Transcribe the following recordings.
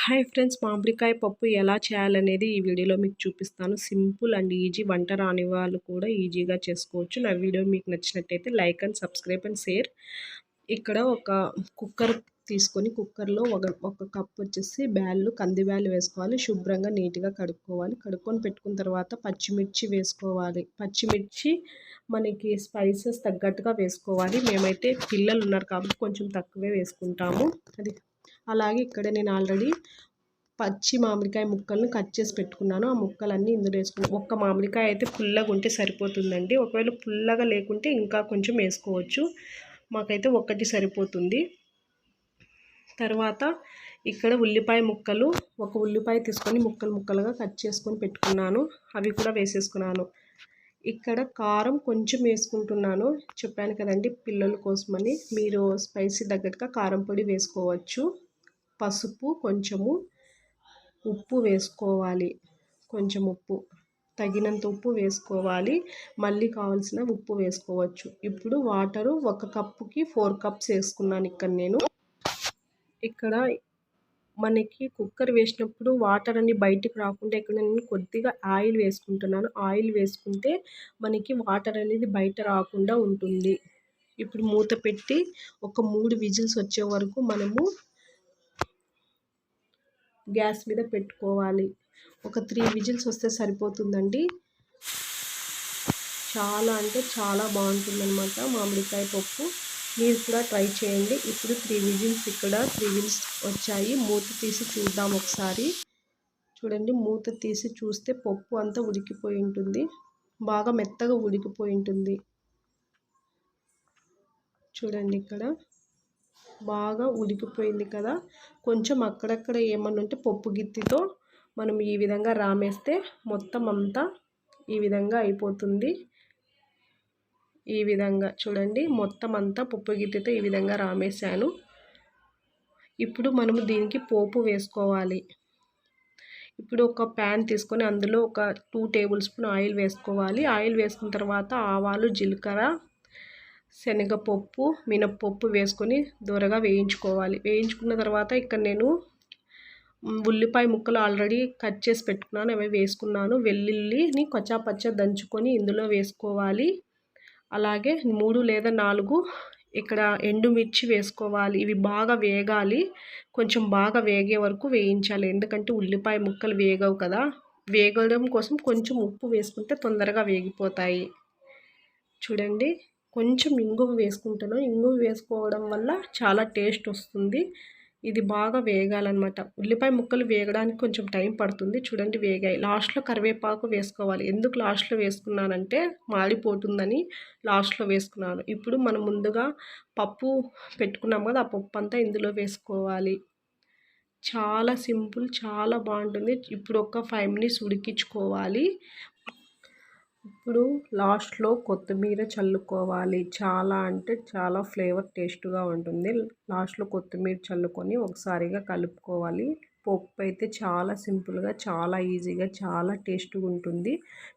Hi friends మామిడికాయ పప్పు ఎలా చేయాలనేది ఈ వీడియోలో మీకు చూపిస్తాను. సింపుల్ అండ్ ఈజీ వంట రాని వాళ్ళు కూడా ఈజీగా చేసుకోవచ్చు. నా వీడియో మీకు నచ్చినట్టయితే like and subscribe and share. ఇక్కడ ఒక కుక్కర్ తీసుకొని కుక్కర్లో ఒక ఒక కప్ వచ్చేసి బ్యాళ్ళు కంది బ్యాళ్ళు వేసుకోవాలి. శుభ్రంగా నీట్గా కడుక్కోవాలి. కడుక్కొని పెట్టుకున్న తర్వాత పచ్చిమిర్చి వేసుకోవాలి. పచ్చిమిర్చి మనకి స్పైసెస్ తగ్గట్టుగా వేసుకోవాలి. మేమైతే పిల్లలు ఉన్నారు కాబట్టి కొంచెం తక్కువే వేసుకుంటాము. అది అలాగే ఇక్కడ నేను ఆల్రెడీ పచ్చి మామిడికాయ ముక్కలను కట్ చేసి పెట్టుకున్నాను. ఆ ముక్కలన్నీ ఇందులో వేసుకున్నాను. ఒక్క మామిడికాయ అయితే పుల్లగా ఉంటే సరిపోతుందండి. ఒకవేళ పుల్లగా లేకుంటే ఇంకా కొంచెం వేసుకోవచ్చు. మాకైతే ఒక్కటి సరిపోతుంది. తర్వాత ఇక్కడ ఉల్లిపాయ ముక్కలు ఒక ఉల్లిపాయ తీసుకొని ముక్కలు ముక్కలుగా కట్ చేసుకొని పెట్టుకున్నాను. అవి కూడా వేసేసుకున్నాను. ఇక్కడ కారం కొంచెం వేసుకుంటున్నాను. చెప్పాను కదండి పిల్లల కోసమని. మీరు స్పైసీ తగ్గట్టుగా కారం పొడి వేసుకోవచ్చు. పసుపు కొంచెము ఉప్పు వేసుకోవాలి. కొంచెం ఉప్పు తగినంత ఉప్పు వేసుకోవాలి. మళ్ళీ కావాల్సిన ఉప్పు వేసుకోవచ్చు. ఇప్పుడు వాటరు ఒక కప్పుకి ఫోర్ కప్స్ వేసుకున్నాను ఇక్కడ నేను. ఇక్కడ మనకి కుక్కర్ వేసినప్పుడు వాటర్ అన్ని బయటికి రాకుండా ఇక్కడ నేను కొద్దిగా ఆయిల్ వేసుకుంటున్నాను. ఆయిల్ వేసుకుంటే మనకి వాటర్ అనేది బయట రాకుండా ఉంటుంది. ఇప్పుడు మూత పెట్టి ఒక మూడు విజిల్స్ వచ్చే వరకు మనము గ్యాస్ మీద పెట్టుకోవాలి. ఒక త్రీ విజిల్స్ వస్తే సరిపోతుందండి. చాలా అంటే చాలా బాగుంటుందన్నమాట మామిడికాయ పప్పు. మీరు కూడా ట్రై చేయండి. ఇప్పుడు త్రీ విజిల్స్ ఇక్కడ త్రీ విజిల్స్ వచ్చాయి. మూత తీసి చూద్దాం ఒకసారి. చూడండి మూత తీసి చూస్తే పప్పు అంతా ఉడికిపోయి ఉంటుంది. బాగా మెత్తగా ఉడికిపోయి ఉంటుంది. చూడండి ఇక్కడ. బాగా ఉడికిపోయింది కదా. కొంచెం అక్కడక్కడ ఏమన్నా ఉంటే పప్పు గిత్తితో మనం ఈ విధంగా రామేస్తే మొత్తం అంతా ఈ విధంగా అయిపోతుంది. ఈ విధంగా చూడండి మొత్తం అంతా పప్పు గిత్తితో ఈ విధంగా రామేశాను. ఇప్పుడు మనము దీనికి పోపు వేసుకోవాలి. ఇప్పుడు ఒక ప్యాన్ తీసుకొని అందులో ఒక టూ టేబుల్ స్పూన్ ఆయిల్ వేసుకోవాలి. ఆయిల్ వేసుకున్న తర్వాత ఆవాలు జీలకర్ర శనగపప్పు మినప్పప్పు వేసుకొని దూరగా వేయించుకోవాలి. వేయించుకున్న తర్వాత ఇక్కడ నేను ఉల్లిపాయ ముక్కలు ఆల్రెడీ కట్ చేసి పెట్టుకున్నాను. అవి వేసుకున్నాను. వెల్లుల్లిని పచ్చ దంచుకొని ఇందులో వేసుకోవాలి. అలాగే మూడు లేదా నాలుగు ఇక్కడ ఎండుమిర్చి వేసుకోవాలి. ఇవి బాగా వేగాలి. కొంచెం బాగా వేగే వరకు వేయించాలి. ఎందుకంటే ఉల్లిపాయ ముక్కలు వేగవు కదా. వేగడం కోసం కొంచెం ఉప్పు వేసుకుంటే తొందరగా వేగిపోతాయి. చూడండి. కొంచెం ఇంగువ వేసుకుంటాను. ఇంగువ వేసుకోవడం వల్ల చాలా టేస్ట్ వస్తుంది. ఇది బాగా వేగాలన్నమాట. ఉల్లిపాయ ముక్కలు వేగడానికి కొంచెం టైం పడుతుంది. చూడండి వేగాయి. లాస్ట్లో కరివేపాకు వేసుకోవాలి. ఎందుకు లాస్ట్లో వేసుకున్నానంటే మాడిపోతుందని లాస్ట్లో వేసుకున్నాను. ఇప్పుడు మనం ముందుగా పప్పు పెట్టుకున్నాం కదా ఆ పప్పు అంతా ఇందులో వేసుకోవాలి. చాలా సింపుల్ చాలా బాగుంటుంది. ఇప్పుడు ఒక ఫైవ్ మినిట్స్ ఉడికించుకోవాలి. ఇప్పుడు లాస్ట్లో కొత్తిమీర చల్లుకోవాలి. చాలా అంటే చాలా ఫ్లేవర్ టేస్ట్గా ఉంటుంది. లాస్ట్లో కొత్తిమీర చల్లుకొని ఒకసారిగా కలుపుకోవాలి. పప్పు అయితే చాలా సింపుల్గా చాలా ఈజీగా చాలా టేస్ట్గా ఉంటుంది.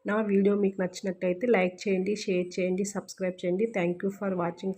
నా వీడియో మీకు నచ్చినట్టయితే లైక్ చేయండి షేర్ చేయండి సబ్స్క్రైబ్ చేయండి. Thank for watching.